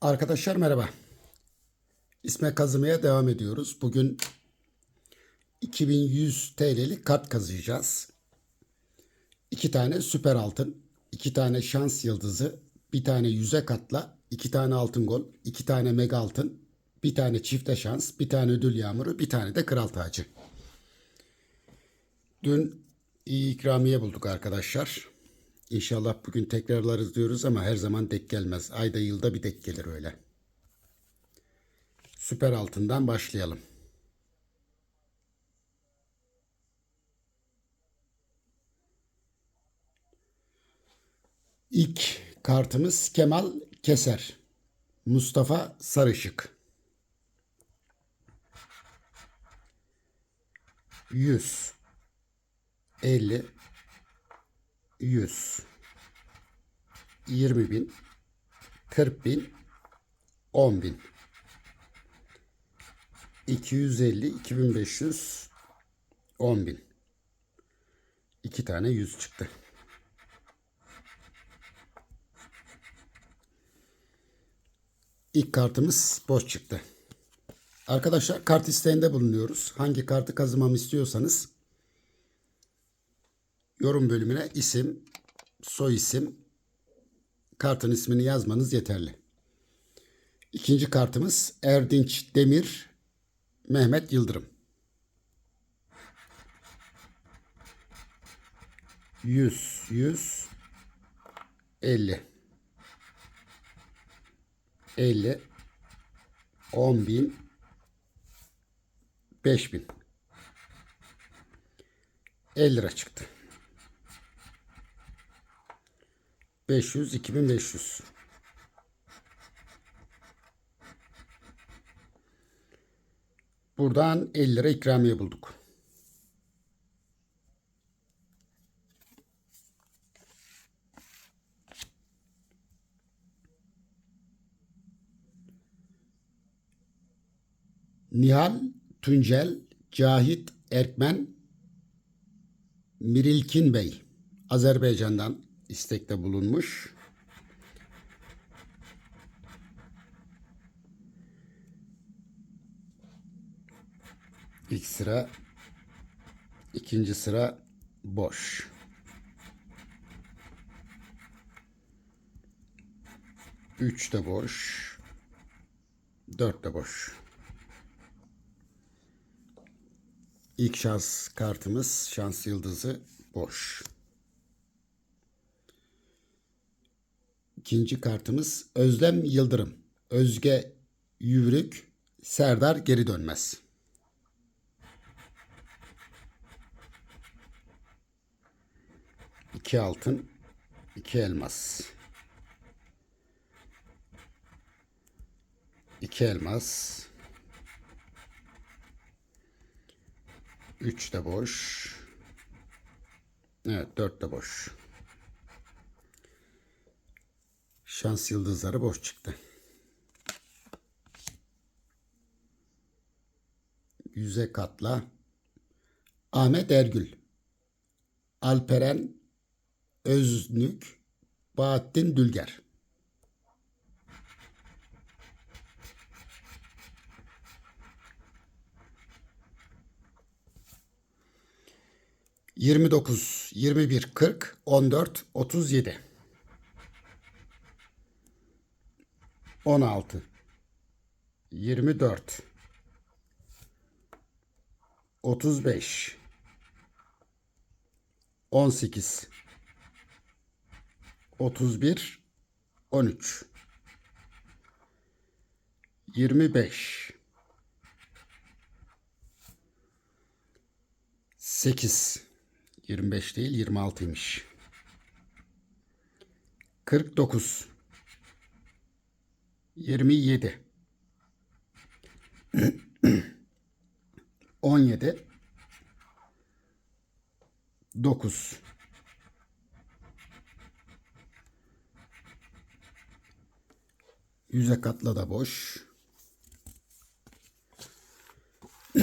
Arkadaşlar merhaba. İsme kazımaya devam ediyoruz. Bugün 2100 TL'lik kart kazıyacağız. İki tane süper altın, iki tane şans yıldızı, bir tane yüze katla, iki tane altın gol, iki tane mega altın, bir tane çifte şans, bir tane ödül yağmuru, bir tane de kral tacı. Dün iyi ikramiye bulduk arkadaşlar. İnşallah bugün tekrarlarız diyoruz ama her zaman denk gelmez. Ayda yılda bir denk gelir öyle. Süper altından başlayalım. İlk kartımız Kemal Keser. Mustafa Sarışık. 100 50 100 20 bin 40 bin 10 bin 250 2500 10 bin iki tane 100 çıktı. İlk kartımız boş çıktı. Arkadaşlar kart isteğinde bulunuyoruz. Hangi kartı kazımamı istiyorsanız yorum bölümüne isim, soy isim, kartın ismini yazmanız yeterli. İkinci kartımız Erdinç Demir, Mehmet Yıldırım. 100, 100, 50. 50, 10 bin, 5 bin. 50 lira çıktı. 500, 2500. Buradan 50 lira ikramiye bulduk. Nihal Tuncel, Cahit Erkmen, Mirilkin Bey Azerbaycan'dan istekte bulunmuş. İlk sıra, ikinci sıra boş. Üç de boş. Dört de boş. İlk şans kartımız şans yıldızı boş. İkinci kartımız Özlem Yıldırım. Özge Yüvrük. Serdar geri dönmez. İki altın, iki elmas. İki elmas. Üç de boş. Evet dört de boş. Şans yıldızları boş çıktı. Yüze katla. Ahmet Ergül. Alperen Öznük. Bahattin Dülger. Yirmi dokuz, yirmi bir, kırk, on dört, otuz yedi. 16 24 35 18 31 13 25 8 25 değil 26'ymış 49 27 17 9 Yüze katla da boş.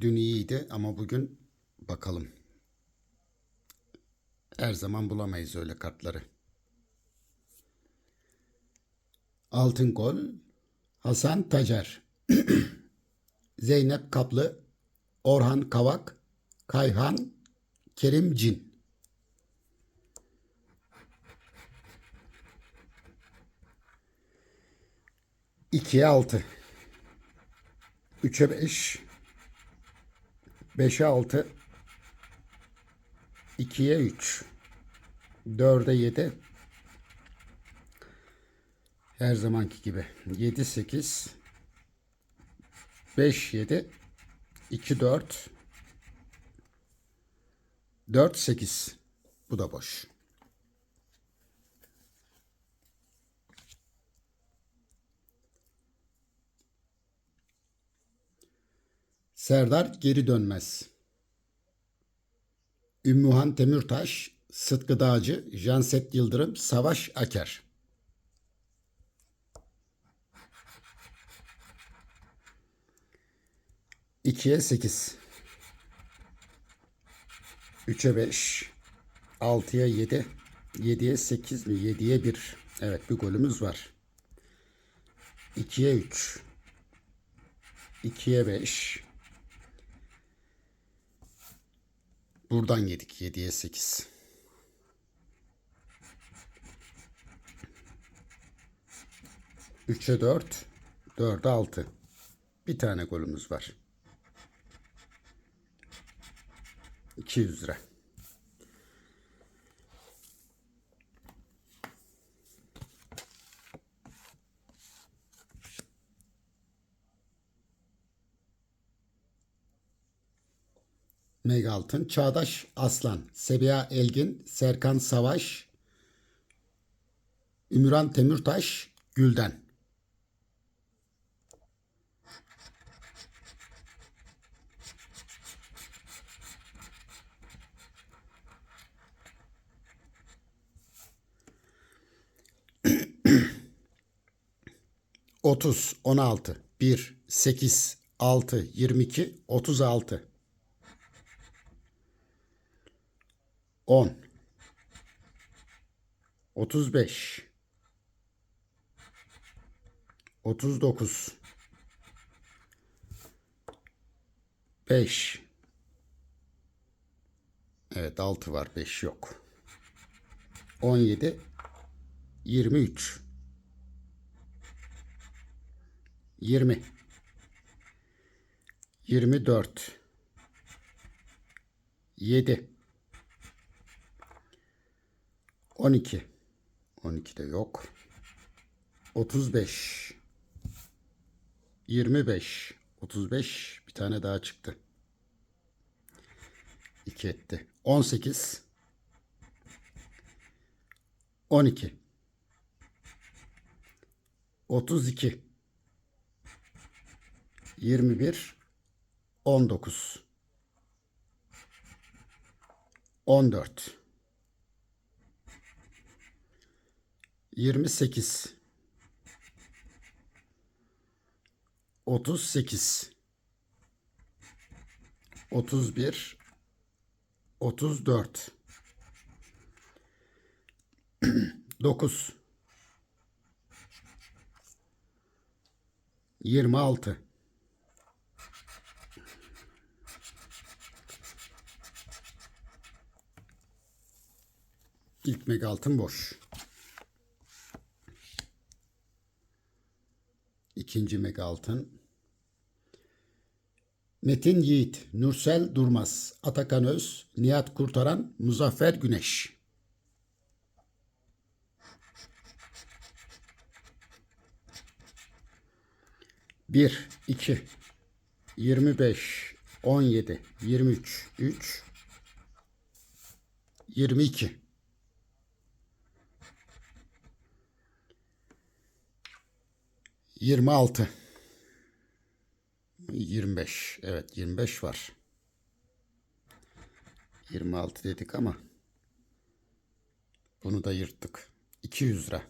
Dün iyiydi ama bugün bakalım. Her zaman bulamayız öyle kartları. Altın gol. Hasan Tacer. Zeynep Kaplı. Orhan Kavak. Kayhan Kerim Cin. İkiye altı. Üçe beş. Beşe altı. İkiye üç. Dörde yedi. Her zamanki gibi. Yedi sekiz. Beş yedi. İki dört. Dört sekiz. Bu da boş. Serdar geri dönmez. Ümmühan Demirtaş, Sıtkı Dağcı, Janset Yıldırım, Savaş Aker. İkiye sekiz. Üçe beş. Altıya yedi. Yediye sekiz mi? Yediye bir. Evet bir golümüz var. İkiye üç. İkiye beş. Buradan yedik. Yediye sekiz. Üçe dört. Dörde altı. Bir tane golümüz var. 200 lira. Mega Çağdaş Aslan, Sebiha Elgin, Serkan Savaş, Ümran Temürtaş, Gülden. Otuz, on altı, bir, sekiz, altı, yirmi iki, otuz altı. On. Otuz beş. Otuz dokuz. Beş. Evet altı var beş yok. On yedi. Yirmi üç. Yirmi. Yirmi dört. Yedi. 12. 12 de yok. 35. 25. 35 bir tane daha çıktı. 2 etti. 18. 12. 32. 21. 19. 14. 28 38 31 34 9 26 İlk mega altın boş. İkinci mega altın. Metin Yiğit, Nursel Durmaz, Atakan Öz, Nihat Kurtaran, Muzaffer Güneş. Bir, iki, yirmi beş, on yedi, yirmi üç, üç, yirmi iki. 26. 25. Evet 25 var. 26 dedik ama bunu da yırttık. 200 lira.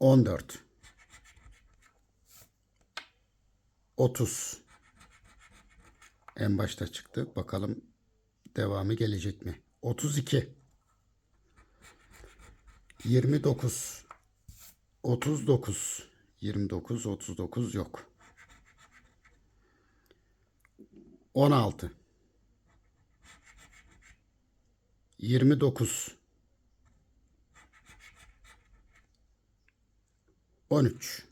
On dört. Otuz. En başta çıktı. Bakalım Devamı gelecek mi? 32 29 39 29 39 yok. 16 29 13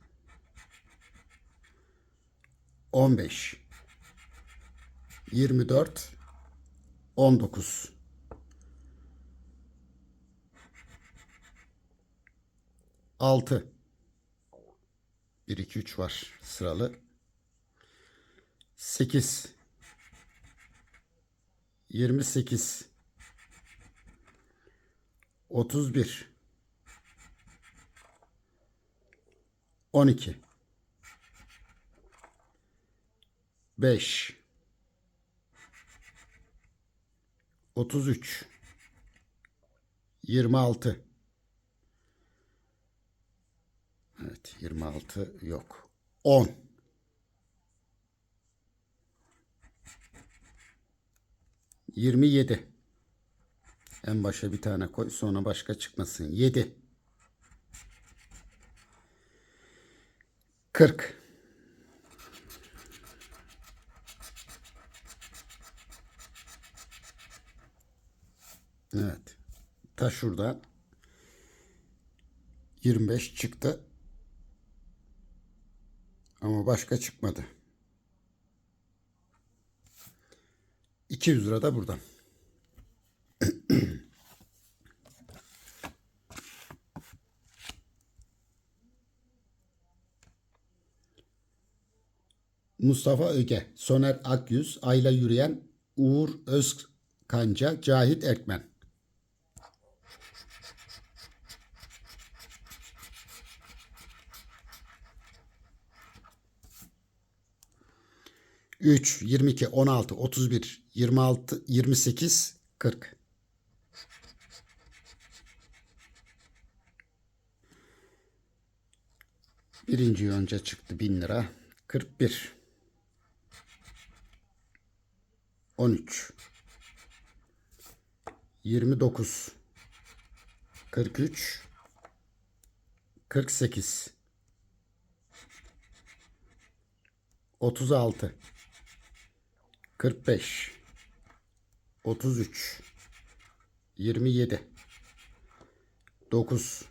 15 24 19 6 1 2 3 var sıralı. 8 28 31 12 5 33 26 Evet 26 yok. 10 27 En başa bir tane koy sonra başka çıkmasın. 7 40 Evet. Ta şurada 25 çıktı. Ama başka çıkmadı. 200 lira da buradan. Mustafa Öge, Soner Akyüz, Ayla Yürüyen, Uğur Özkanca, Cahit Erkmen. 3, 22, 16, 31, 26, 28, 40. Birinci yonca çıktı 1000 lira. 41. 13. 29. 43. 48. 36. 45 33 27 9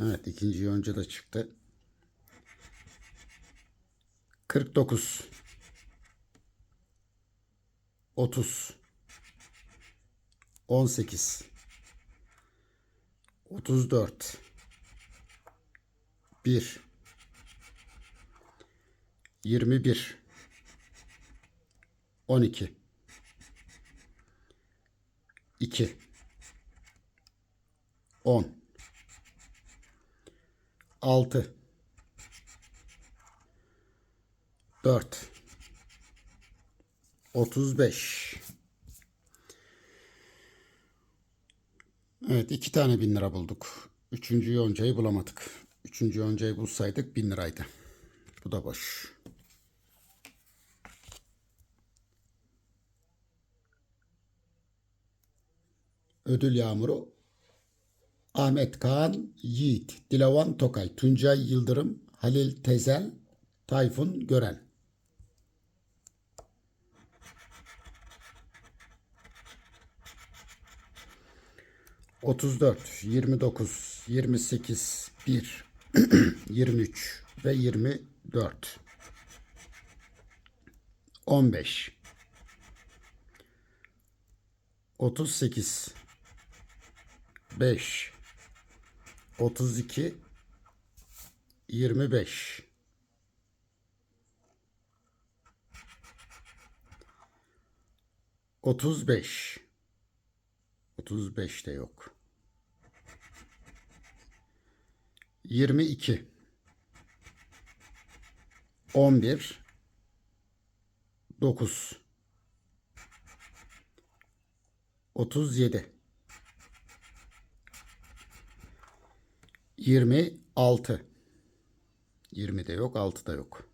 Evet ikinci yonca da çıktı. 49 30 18 34 1 21 12 2 10 6 4 35 Evet iki tane bin lira bulduk. Üçüncü yoncayı bulamadık. Üçüncü yoncayı bulsaydık bin liraydı. Bu da boş. Ödül yağmuru Ahmet Kaan Yiğit, Dilavan Tokay, Tuncay Yıldırım, Halil Tezel, Tayfun Gören. Otuz dört, yirmi dokuz, yirmi sekiz, bir, yirmi üç ve yirmi dört. On beş. Otuz sekiz. Beş. 32 25 35 35 de yok. 22 11 9 37 26 20 de yok 6 da yok.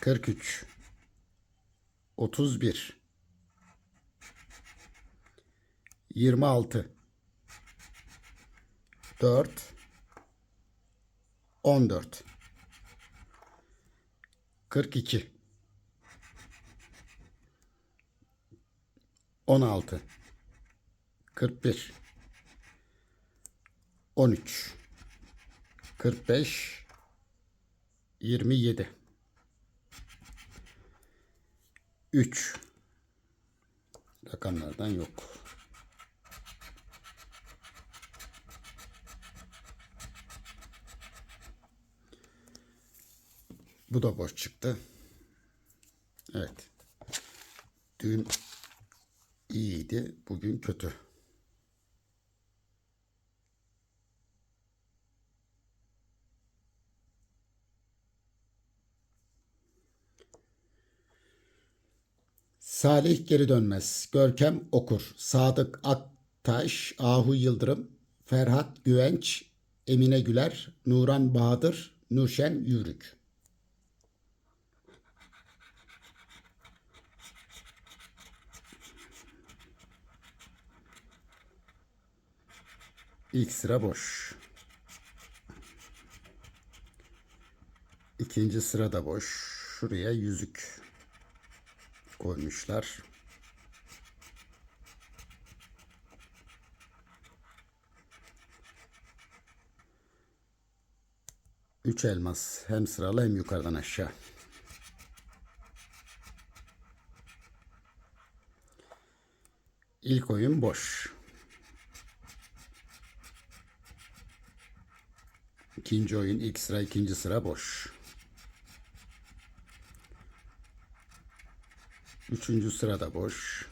43 31 26 4 14 42 16 41 13 45 27 3 rakamlardan yok. Bu da boş çıktı. Evet. Dün iyiydi, bugün kötü. Salih geri dönmez. Görkem Okur. Sadık Aktaş. Ahu Yıldırım. Ferhat Güvenç. Emine Güler. Nuran Bahadır. Nurşen Yürük. İlk sıra boş. İkinci sıra da boş. Şuraya yüzük koymuşlar. Üç elmas hem sıralı hem yukarıdan aşağı. İlk oyun boş. İkinci oyun ilk sıra ikinci sıra boş. Üçüncü sırada boş.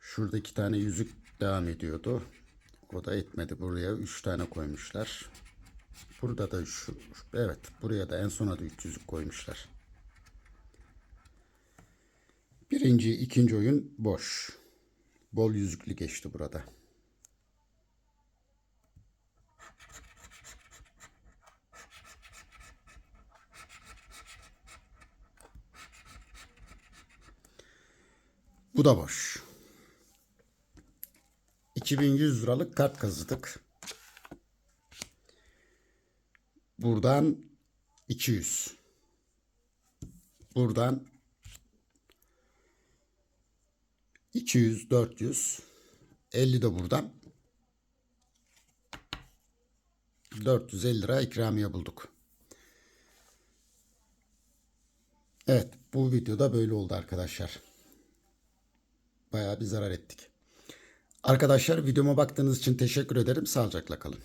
Şurada iki tane yüzük devam ediyordu. O da etmedi. Buraya üç tane koymuşlar. Burada da şu, evet buraya da en sona da üç yüzük koymuşlar. Birinci, ikinci oyun boş. Bol yüzüklü geçti burada. Bu da boş. 2100 liralık kart kazıdık. Buradan 200. Buradan 200, 400. 50 de buradan. 450 lira ikramiye bulduk. Evet bu videoda böyle oldu arkadaşlar. Bayağı bir zarar ettik. Arkadaşlar videoma baktığınız için teşekkür ederim. Sağlıcakla kalın.